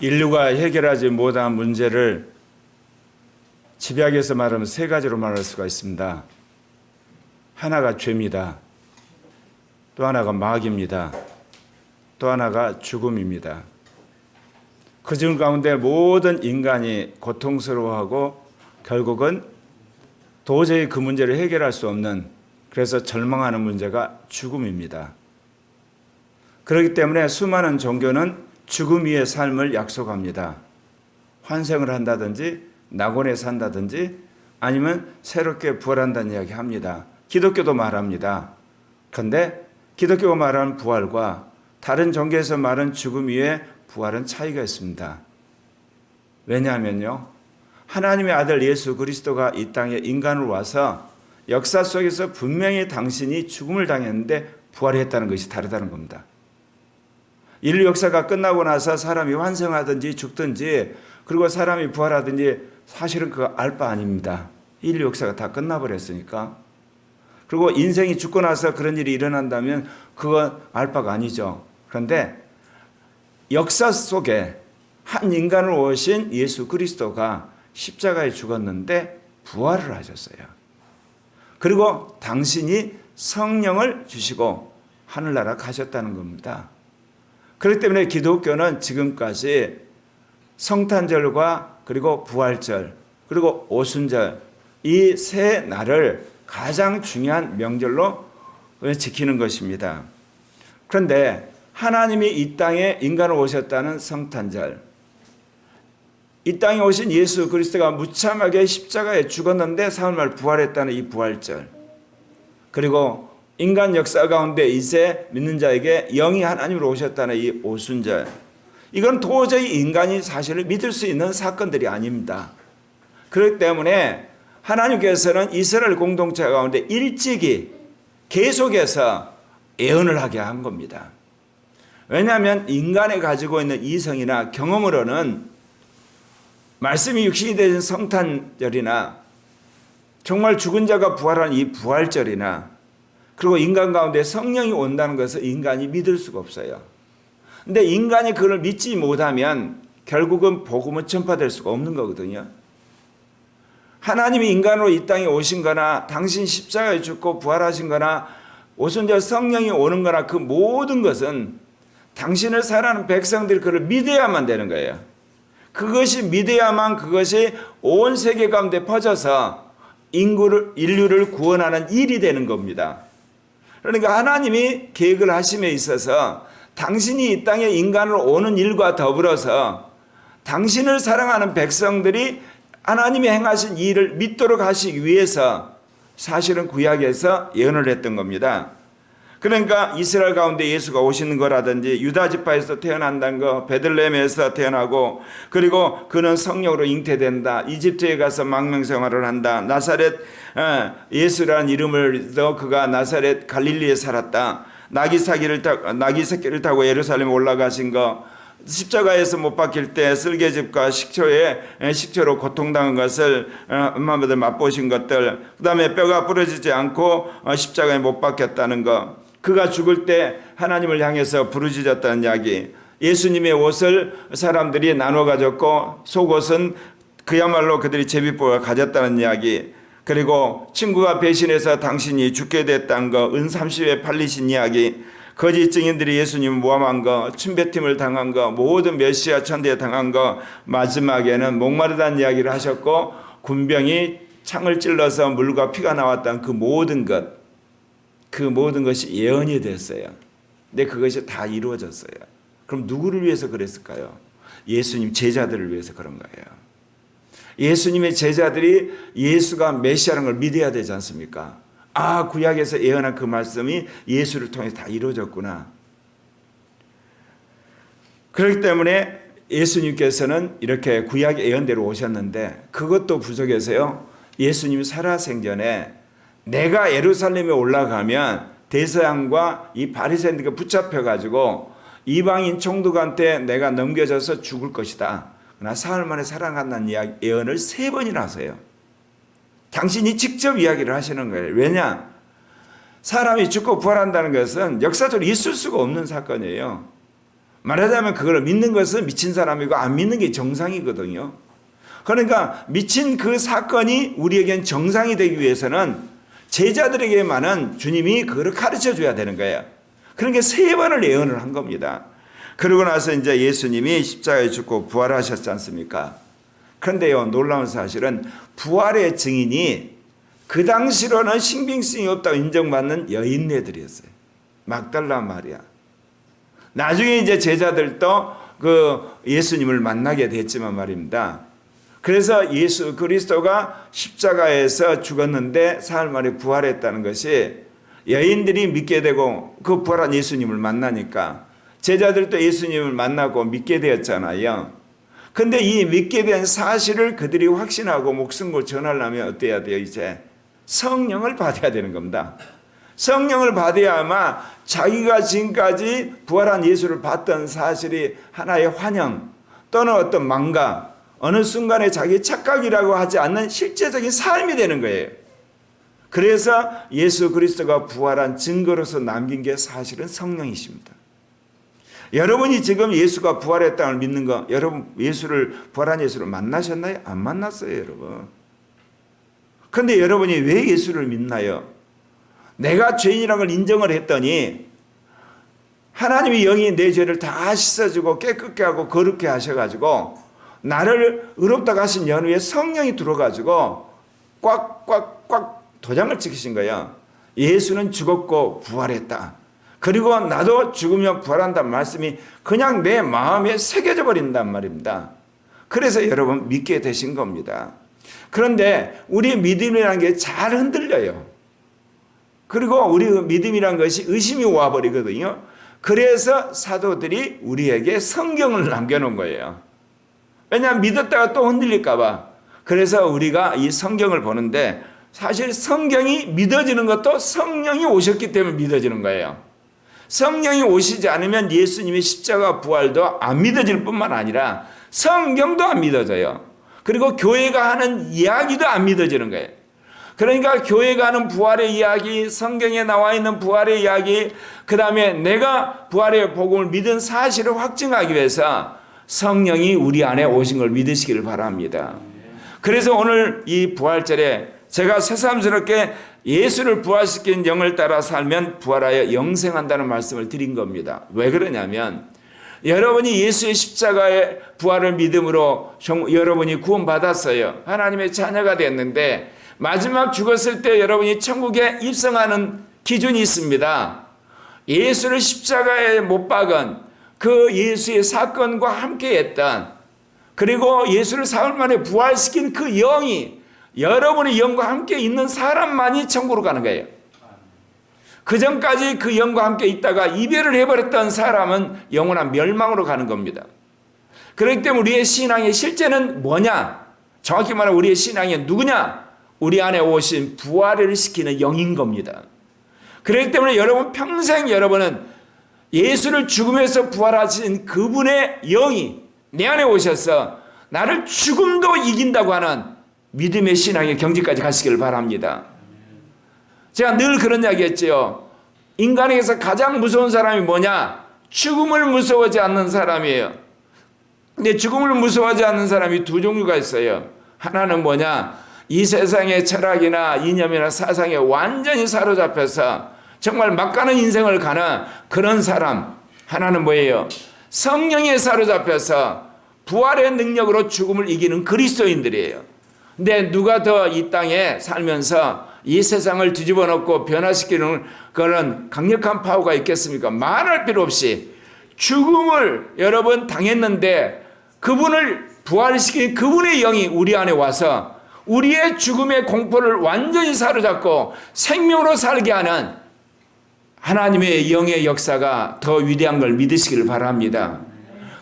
인류가 해결하지 못한 문제를 집약해서 말하면 세 가지로 말할 수가 있습니다. 하나가 죄입니다. 또 하나가 마귀입니다. 또 하나가 죽음입니다. 그 중 가운데 모든 인간이 고통스러워하고 결국은 도저히 그 문제를 해결할 수 없는 그래서 절망하는 문제가 죽음입니다. 그렇기 때문에 수많은 종교는 죽음 위의 삶을 약속합니다. 환생을 한다든지 낙원에 산다든지 아니면 새롭게 부활한다는 이야기 합니다. 기독교도 말합니다. 그런데 기독교가 말하는 부활과 다른 종교에서 말하는 죽음 위에 부활은 차이가 있습니다. 왜냐하면요. 하나님의 아들 예수 그리스도가 이 땅에 인간으로 와서 역사 속에서 분명히 당신이 죽음을 당했는데 부활했다는 것이 다르다는 겁니다. 인류 역사가 끝나고 나서 사람이 환생하든지 죽든지 그리고 사람이 부활하든지 사실은 그거 알 바 아닙니다. 인류 역사가 다 끝나버렸으니까. 그리고 인생이 죽고 나서 그런 일이 일어난다면 그건 알 바가 아니죠. 그런데 역사 속에 한 인간을 오신 예수 그리스도가 십자가에 죽었는데 부활을 하셨어요. 그리고 당신이 성령을 주시고 하늘나라 가셨다는 겁니다. 그렇기 때문에 기독교는 지금까지 성탄절과 그리고 부활절 그리고 오순절 이 세 날을 가장 중요한 명절로 지키는 것입니다. 그런데 하나님이 이 땅에 인간을 오셨다는 성탄절 이 땅에 오신 예수 그리스도가 무참하게 십자가에 죽었는데 사흘 말 부활했다는 이 부활절 그리고 인간 역사 가운데 이제 믿는 자에게 영이 하나님으로 오셨다는 이 오순절. 이건 도저히 인간이 사실을 믿을 수 있는 사건들이 아닙니다. 그렇기 때문에 하나님께서는 이스라엘 공동체 가운데 일찍이 계속해서 예언을 하게 한 겁니다. 왜냐하면 인간이 가지고 있는 이성이나 경험으로는 말씀이 육신이 되신 성탄절이나 정말 죽은 자가 부활한 이 부활절이나 그리고 인간 가운데 성령이 온다는 것을 인간이 믿을 수가 없어요. 근데 인간이 그걸 믿지 못하면 결국은 복음은 전파될 수가 없는 거거든요. 하나님이 인간으로 이 땅에 오신 거나 당신 십자가에 죽고 부활하신 거나 오순절 성령이 오는 거나 그 모든 것은 당신을 사랑하는 백성들이 그를 믿어야만 되는 거예요. 그것이 믿어야만 그것이 온 세계 가운데 퍼져서 인구를, 인류를 구원하는 일이 되는 겁니다. 그러니까 하나님이 계획을 하심에 있어서 당신이 이 땅에 인간으로 오는 일과 더불어서 당신을 사랑하는 백성들이 하나님이 행하신 일을 믿도록 하시기 위해서 사실은 구약에서 예언을 했던 겁니다. 그러니까 이스라엘 가운데 예수가 오시는 거라든지 유다 지파에서 태어난다는 거, 베들레헴에서 태어나고 그리고 그는 성령으로 잉태된다. 이집트에 가서 망명 생활을 한다. 나사렛 어, 예수라는 이름을 더 그가 나사렛 갈릴리에 살았다. 나귀 사기를 타 나귀 새끼를 타고 예루살렘 올라가신 거 십자가에서 못 박힐 때 쓸개즙과 식초에 식초로 고통당한 것을 엄마들 맛보신 것들 그다음에 뼈가 부러지지 않고 어, 십자가에 못 박혔다는 거 그가 죽을 때 하나님을 향해서 부르짖었다는 이야기. 예수님의 옷을 사람들이 나눠 가졌고 속옷은 그야말로 그들이 제비뽑아 가졌다는 이야기. 그리고 친구가 배신해서 당신이 죽게 됐다는 거, 은 30에 팔리신 이야기, 거짓 증인들이 예수님 모함한 거, 침배팀을 당한 거, 모든 메시아 천대에 당한 거, 마지막에는 목마르다는 이야기를 하셨고, 군병이 창을 찔러서 물과 피가 나왔다는 그 모든 것, 그 모든 것이 예언이 됐어요. 근데 그것이 다 이루어졌어요. 그럼 누구를 위해서 그랬을까요? 예수님 제자들을 위해서 그런 거예요. 예수님의 제자들이 예수가 메시아라는 걸 믿어야 되지 않습니까? 아, 구약에서 예언한 그 말씀이 예수를 통해 다 이루어졌구나. 그렇기 때문에 예수님께서는 이렇게 구약 예언대로 오셨는데 그것도 부족해서요. 예수님이 살아생전에 내가 예루살렘에 올라가면 대서양과 이 바리새인들과 붙잡혀 가지고 이방인 총독한테 내가 넘겨져서 죽을 것이다. 그러나 사흘 만에 살아간다는 이야기, 예언을 세 번이나 하세요. 당신이 직접 이야기를 하시는 거예요. 왜냐? 사람이 죽고 부활한다는 것은 역사적으로 있을 수가 없는 사건이에요. 말하자면 그걸 믿는 것은 미친 사람이고 안 믿는 게 정상이거든요. 그러니까 미친 그 사건이 우리에겐 정상이 되기 위해서는 제자들에게만은 주님이 그걸 가르쳐 줘야 되는 거예요. 그러니까 세 번을 예언을 한 겁니다. 그러고 나서 이제 예수님이 십자가에 죽고 부활하셨지 않습니까? 그런데요, 놀라운 사실은 부활의 증인이 그 당시로는 신빙성이 없다고 인정받는 여인네들이었어요. 막달라 마리아. 나중에 이제 제자들도 그 예수님을 만나게 됐지만 말입니다. 그래서 예수 그리스도가 십자가에서 죽었는데 사흘 만에 부활했다는 것이 여인들이 믿게 되고 그 부활한 예수님을 만나니까 제자들도 예수님을 만나고 믿게 되었잖아요. 근데 이 믿게 된 사실을 그들이 확신하고 목숨을 전하려면 어때야 돼요, 이제? 성령을 받아야 되는 겁니다. 성령을 받아야만 자기가 지금까지 부활한 예수를 봤던 사실이 하나의 환영 또는 어떤 망각 어느 순간에 자기 착각이라고 하지 않는 실제적인 삶이 되는 거예요. 그래서 예수 그리스도가 부활한 증거로서 남긴 게 사실은 성령이십니다. 여러분이 지금 예수가 부활했다는 믿는 거, 여러분 예수를 부활한 예수를 만나셨나요? 안 만났어요, 여러분. 근데 여러분이 왜 예수를 믿나요? 내가 죄인이라는 걸 인정을 했더니 하나님이 영이 내 죄를 다 씻어주고 깨끗게 하고 거룩게 하셔가지고 나를 의롭다고 하신 연후에 성령이 들어가지고 꽉꽉꽉 도장을 찍으신 거예요. 예수는 죽었고 부활했다. 그리고 나도 죽으면 부활한다는 말씀이 그냥 내 마음에 새겨져 버린단 말입니다. 그래서 여러분 믿게 되신 겁니다. 그런데 우리 믿음이라는 게 잘 흔들려요. 그리고 우리 믿음이란 것이 의심이 와버리거든요. 그래서 사도들이 우리에게 성경을 남겨놓은 거예요. 왜냐하면 믿었다가 또 흔들릴까봐. 그래서 우리가 이 성경을 보는데 사실 성경이 믿어지는 것도 성령이 오셨기 때문에 믿어지는 거예요. 성령이 오시지 않으면 예수님의 십자가 부활도 안 믿어질 뿐만 아니라 성경도 안 믿어져요. 그리고 교회가 하는 이야기도 안 믿어지는 거예요. 그러니까 교회가 하는 부활의 이야기, 성경에 나와 있는 부활의 이야기, 그 다음에 내가 부활의 복음을 믿은 사실을 확증하기 위해서 성령이 우리 안에 오신 걸 믿으시기를 바랍니다. 그래서 오늘 이 부활절에 제가 새삼스럽게 예수를 부활시킨 영을 따라 살면 부활하여 영생한다는 말씀을 드린 겁니다. 왜 그러냐면 여러분이 예수의 십자가의 부활을 믿음으로 여러분이 구원받았어요. 하나님의 자녀가 됐는데 마지막 죽었을 때 여러분이 천국에 입성하는 기준이 있습니다. 예수를 십자가에 못 박은 그 예수의 사건과 함께 했던 그리고 예수를 사흘 만에 부활시킨 그 영이 여러분의 영과 함께 있는 사람만이 천국으로 가는 거예요. 그 전까지 그 영과 함께 있다가 이별을 해버렸던 사람은 영원한 멸망으로 가는 겁니다. 그렇기 때문에 우리의 신앙의 실제는 뭐냐? 정확히 말하면 우리의 신앙이 누구냐? 우리 안에 오신 부활을 시키는 영인 겁니다. 그렇기 때문에 여러분 평생 여러분은 예수를 죽음에서 부활하신 그분의 영이 내 안에 오셔서 나를 죽음도 이긴다고 하는 믿음의 신앙의 경지까지 가시기를 바랍니다. 제가 늘 그런 이야기 했죠. 인간에게서 가장 무서운 사람이 뭐냐? 죽음을 무서워하지 않는 사람이에요. 근데 죽음을 무서워하지 않는 사람이 두 종류가 있어요. 하나는 뭐냐? 이 세상의 철학이나 이념이나 사상에 완전히 사로잡혀서 정말 막가는 인생을 가는 그런 사람. 하나는 뭐예요? 성령에 사로잡혀서 부활의 능력으로 죽음을 이기는 그리스도인들이에요. 근데 누가 더 이 땅에 살면서 이 세상을 뒤집어 놓고 변화시키는 그런 강력한 파워가 있겠습니까? 말할 필요 없이 죽음을 여러분 당했는데 그분을 부활시킨 그분의 영이 우리 안에 와서 우리의 죽음의 공포를 완전히 사로잡고 생명으로 살게 하는 하나님의 영의 역사가 더 위대한 걸 믿으시기를 바랍니다.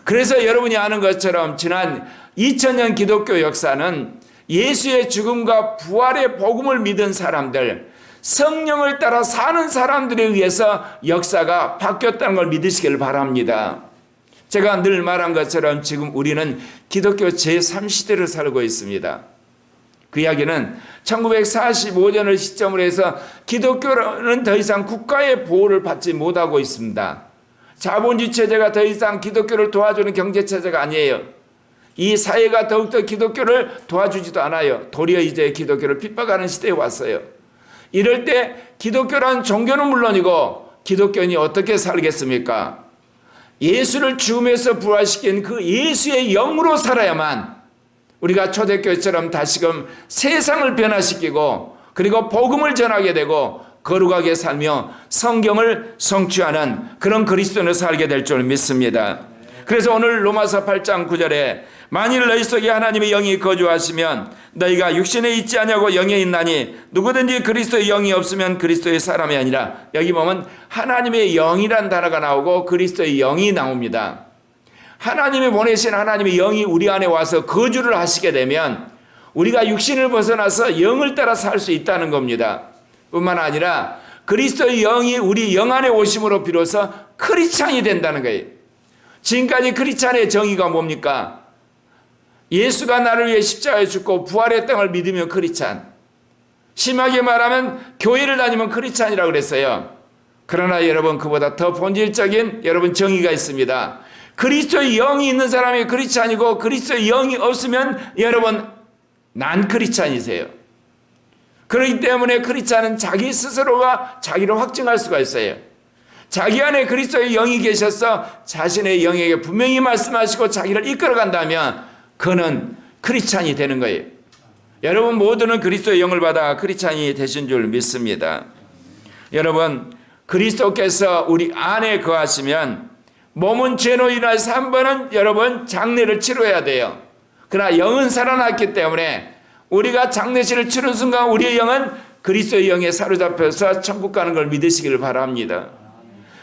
그래서 여러분이 아는 것처럼 지난 2000년 기독교 역사는 예수의 죽음과 부활의 복음을 믿은 사람들, 성령을 따라 사는 사람들에 의해서 역사가 바뀌었다는 걸 믿으시기를 바랍니다. 제가 늘 말한 것처럼 지금 우리는 기독교 제3시대를 살고 있습니다. 그 이야기는 1945년을 시점으로 해서 기독교는 더 이상 국가의 보호를 받지 못하고 있습니다. 자본주의 체제가 더 이상 기독교를 도와주는 경제 체제가 아니에요. 이 사회가 더욱더 기독교를 도와주지도 않아요. 도리어 이제 기독교를 핍박하는 시대에 왔어요. 이럴 때 기독교란 종교는 물론이고 기독교인이 어떻게 살겠습니까? 예수를 죽음에서 부활시킨 그 예수의 영으로 살아야만 우리가 초대교회처럼 다시금 세상을 변화시키고 그리고 복음을 전하게 되고 거룩하게 살며 성경을 성취하는 그런 그리스도인으로 살게 될 줄 믿습니다. 그래서 오늘 로마서 8장 9절에 만일 너희 속에 하나님의 영이 거주하시면 너희가 육신에 있지 아니하고 영에 있나니 누구든지 그리스도의 영이 없으면 그리스도의 사람이 아니라 여기 보면 하나님의 영이란 단어가 나오고 그리스도의 영이 나옵니다. 하나님이 보내신 하나님의 영이 우리 안에 와서 거주를 하시게 되면 우리가 육신을 벗어나서 영을 따라 살 수 있다는 겁니다. 뿐만 아니라 그리스도의 영이 우리 영 안에 오심으로 비로소 크리스찬이 된다는 거예요. 지금까지 크리스찬의 정의가 뭡니까? 예수가 나를 위해 십자가에 죽고 부활의 땅을 믿으면 크리스찬. 심하게 말하면 교회를 다니면 크리스찬이라고 그랬어요. 그러나 여러분 그보다 더 본질적인 여러분 정의가 있습니다. 그리스도의 영이 있는 사람이 크리스찬이고 그리스도의 영이 없으면 여러분 난 크리스찬이세요. 그렇기 때문에 크리스찬은 자기 스스로가 자기를 확증할 수가 있어요. 자기 안에 그리스도의 영이 계셔서 자신의 영에게 분명히 말씀하시고 자기를 이끌어 간다면 그는 크리스찬이 되는 거예요. 여러분 모두는 그리스도의 영을 받아 크리스찬이 되신 줄 믿습니다. 여러분 그리스도께서 우리 안에 거하시면 몸은 죄로 인해서 한 번은 여러분 장례를 치러야 돼요. 그러나 영은 살아났기 때문에 우리가 장례식을 치른 순간 우리의 영은 그리스도의 영에 사로잡혀서 천국 가는 걸 믿으시기를 바랍니다.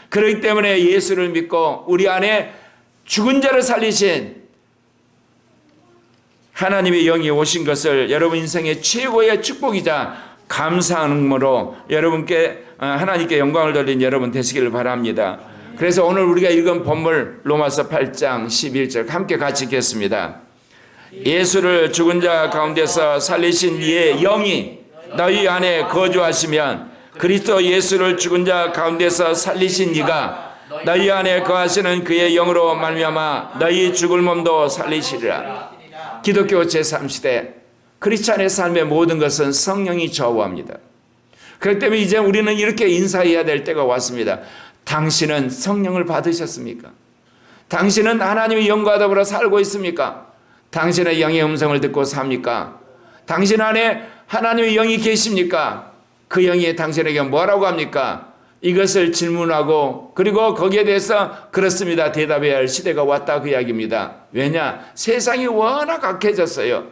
그렇기 때문에 예수를 믿고 우리 안에 죽은 자를 살리신 하나님의 영이 오신 것을 여러분 인생의 최고의 축복이자 감사함으로 여러분께 어, 하나님께 영광을 돌린 여러분 되시기를 바랍니다. 그래서 오늘 우리가 읽은 본물 로마서 8장 11절 함께 같이 읽겠습니다. 예수를 죽은 자 가운데서 살리신 이의 영이 너희 안에 거주하시면 그리스도 예수를 죽은 자 가운데서 살리신 이가 너희 안에 거하시는 그의 영으로 말미암아 너희 죽을 몸도 살리시리라. 기독교 제3시대 크리스찬의 삶의 모든 것은 성령이 좌우합니다. 그렇기 때문에 이제 우리는 이렇게 인사해야 될 때가 왔습니다. 당신은 성령을 받으셨습니까? 당신은 하나님의 영과 더불어 살고 있습니까? 당신의 영의 음성을 듣고 삽니까? 당신 안에 하나님의 영이 계십니까? 그 영이 당신에게 뭐라고 합니까? 이것을 질문하고 그리고 거기에 대해서 그렇습니다. 대답해야 할 시대가 왔다 그 이야기입니다. 왜냐? 세상이 워낙 악해졌어요.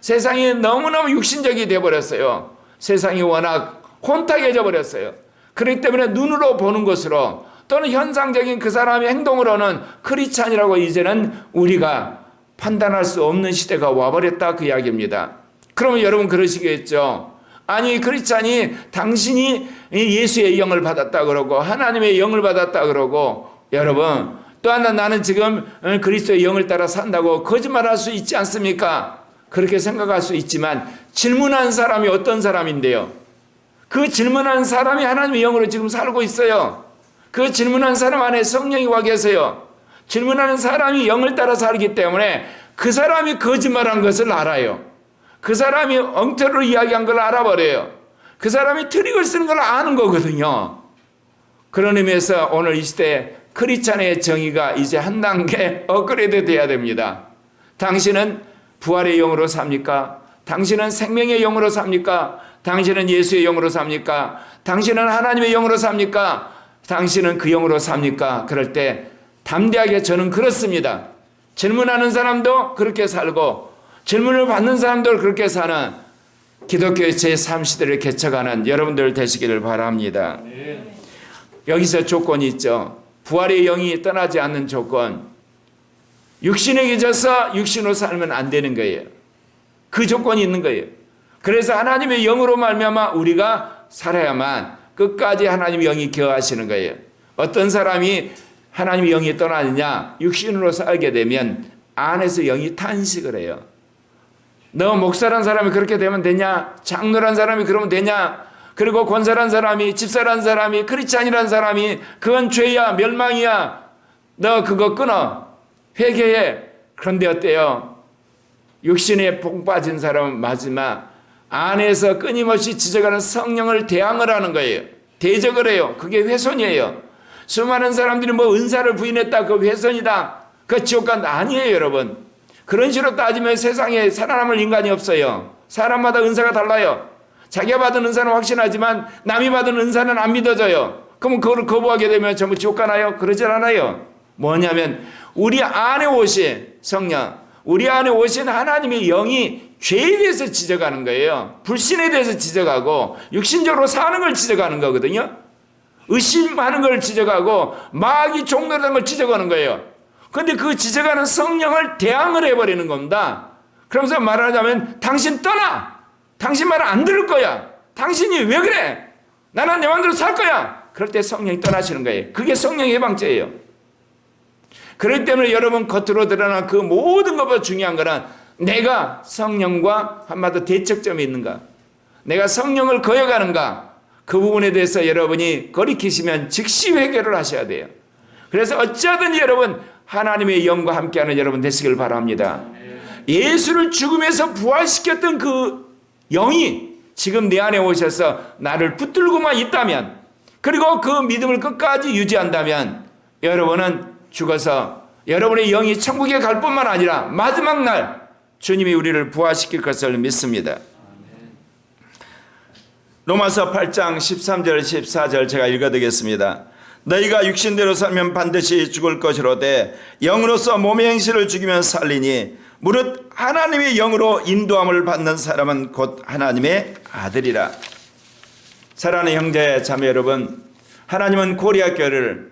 세상이 너무너무 육신적이 되어버렸어요. 세상이 워낙 혼탁해져 버렸어요. 그렇기 때문에 눈으로 보는 것으로 또는 현상적인 그 사람의 행동으로는 크리스찬이라고 이제는 우리가 판단할 수 없는 시대가 와버렸다 그 이야기입니다. 그러면 여러분 그러시겠죠. 아니 크리스찬이 당신이 예수의 영을 받았다 그러고 하나님의 영을 받았다 그러고 여러분 또 하나 나는 지금 그리스도의 영을 따라 산다고 거짓말할 수 있지 않습니까? 그렇게 생각할 수 있지만 질문한 사람이 어떤 사람인데요? 그 질문한 사람이 하나님의 영으로 지금 살고 있어요. 그 질문한 사람 안에 성령이 와 계세요. 질문하는 사람이 영을 따라 살기 때문에 그 사람이 거짓말한 것을 알아요. 그 사람이 엉터리로 이야기한 걸 알아버려요. 그 사람이 트릭을 쓰는 걸 아는 거거든요. 그런 의미에서 오늘 이 시대 크리스찬의 정의가 이제 한 단계 업그레이드 돼야 됩니다. 당신은 부활의 영으로 삽니까? 당신은 생명의 영으로 삽니까? 당신은 예수의 영으로 삽니까? 당신은 하나님의 영으로 삽니까? 당신은 그 영으로 삽니까? 그럴 때 담대하게 저는 그렇습니다. 질문하는 사람도 그렇게 살고 질문을 받는 사람도 그렇게 사는 기독교의 제3시대를 개척하는 여러분들 되시기를 바랍니다. 여기서 조건이 있죠. 부활의 영이 떠나지 않는 조건. 육신에 계셔서 육신으로 살면 안 되는 거예요. 그 조건이 있는 거예요. 그래서 하나님의 영으로 말미암아 우리가 살아야만 끝까지 하나님의 영이 기하시는 거예요. 어떤 사람이 하나님의 영이 떠나느냐 육신으로 살게 되면 안에서 영이 탄식을 해요. 너 목사란 사람이 그렇게 되면 되냐? 장로란 사람이 그러면 되냐? 그리고 권세란 사람이 집사란 사람이 크리스찬이란 사람이 그건 죄야 멸망이야 너 그거 끊어 회개해 그런데 어때요 육신에 복 빠진 사람은 마지막 안에서 끊임없이 지적하는 성령을 대항을 하는 거예요 대적을 해요 그게 훼손이에요 수많은 사람들이 뭐 은사를 부인했다 그 훼손이다 그 지옥간 아니에요 여러분 그런 식으로 따지면 세상에 살아남을 인간이 없어요 사람마다 은사가 달라요 자기가 받은 은사는 확신하지만 남이 받은 은사는 안 믿어져요. 그럼 그걸 거부하게 되면 전부 지옥 가나요? 그러질 않아요. 뭐냐면 우리 안에 오신 성령, 우리 안에 오신 하나님의 영이 죄에 대해서 지적하는 거예요. 불신에 대해서 지적하고 육신적으로 사는 걸 지적하는 거거든요. 의심하는 걸 지적하고 마귀 종노릇한 걸 지적하는 거예요. 근데 그 지적하는 성령을 대항을 해버리는 겁니다. 그러면서 말하자면 당신 떠나! 당신 말을 안 들을 거야. 당신이 왜 그래? 나는 내 마음대로 살 거야. 그럴 때 성령이 떠나시는 거예요. 그게 성령의 해방죄예요. 그렇기 때문에 여러분 겉으로 드러난 그 모든 것보다 중요한 거는 내가 성령과 한마디 대척점이 있는가? 내가 성령을 거역하는가? 그 부분에 대해서 여러분이 거리키시면 즉시 회개를 하셔야 돼요. 그래서 어찌하든지 여러분 하나님의 영과 함께하는 여러분 되시길 바랍니다. 예수를 죽음에서 부활시켰던 그 영이 지금 내 안에 오셔서 나를 붙들고만 있다면 그리고 그 믿음을 끝까지 유지한다면 여러분은 죽어서 여러분의 영이 천국에 갈 뿐만 아니라 마지막 날 주님이 우리를 부활시킬 것을 믿습니다. 로마서 8장 13절 14절 제가 읽어드리겠습니다. 너희가 육신대로 살면 반드시 죽을 것이로되 영으로서 몸의 행실을 죽이면 살리니 무릇 하나님의 영으로 인도함을 받는 사람은 곧 하나님의 아들이라. 사랑하는 형제 자매 여러분, 하나님은 코리아 교회를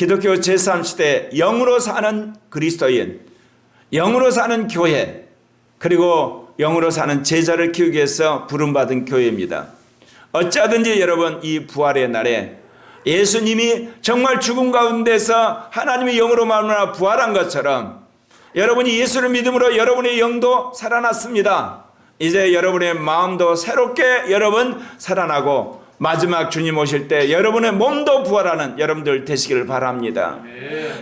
기독교 제3시대 영으로 사는 그리스도인, 영으로 사는 교회, 그리고 영으로 사는 제자를 키우기 위해서 부름받은 교회입니다. 어찌하든지 여러분 이 부활의 날에 예수님이 정말 죽음 가운데서 하나님의 영으로 말미암아 부활한 것처럼 여러분이 예수를 믿음으로 여러분의 영도 살아났습니다. 이제 여러분의 마음도 새롭게 여러분 살아나고 마지막 주님 오실 때 여러분의 몸도 부활하는 여러분들 되시기를 바랍니다.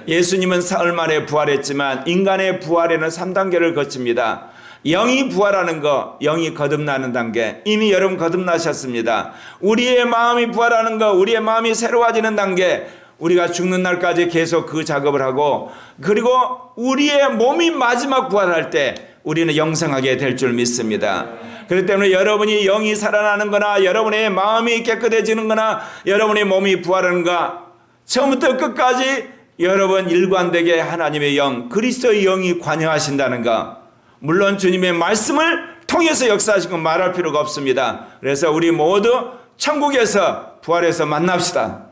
예수님은 사흘 만에 부활했지만 인간의 부활에는 3단계를 거칩니다. 영이 부활하는 거, 영이 거듭나는 단계. 이미 여러분 거듭나셨습니다. 우리의 마음이 부활하는 거, 우리의 마음이 새로워지는 단계. 우리가 죽는 날까지 계속 그 작업을 하고 그리고 우리의 몸이 마지막 부활할 때 우리는 영생하게 될 줄 믿습니다. 그렇기 때문에 여러분이 영이 살아나는 거나 여러분의 마음이 깨끗해지는 거나 여러분의 몸이 부활하는 거 처음부터 끝까지 여러분 일관되게 하나님의 영, 그리스도의 영이 관여하신다는 거 물론 주님의 말씀을 통해서 역사하신 건 말할 필요가 없습니다. 그래서 우리 모두 천국에서 부활해서 만납시다.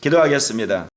기도하겠습니다.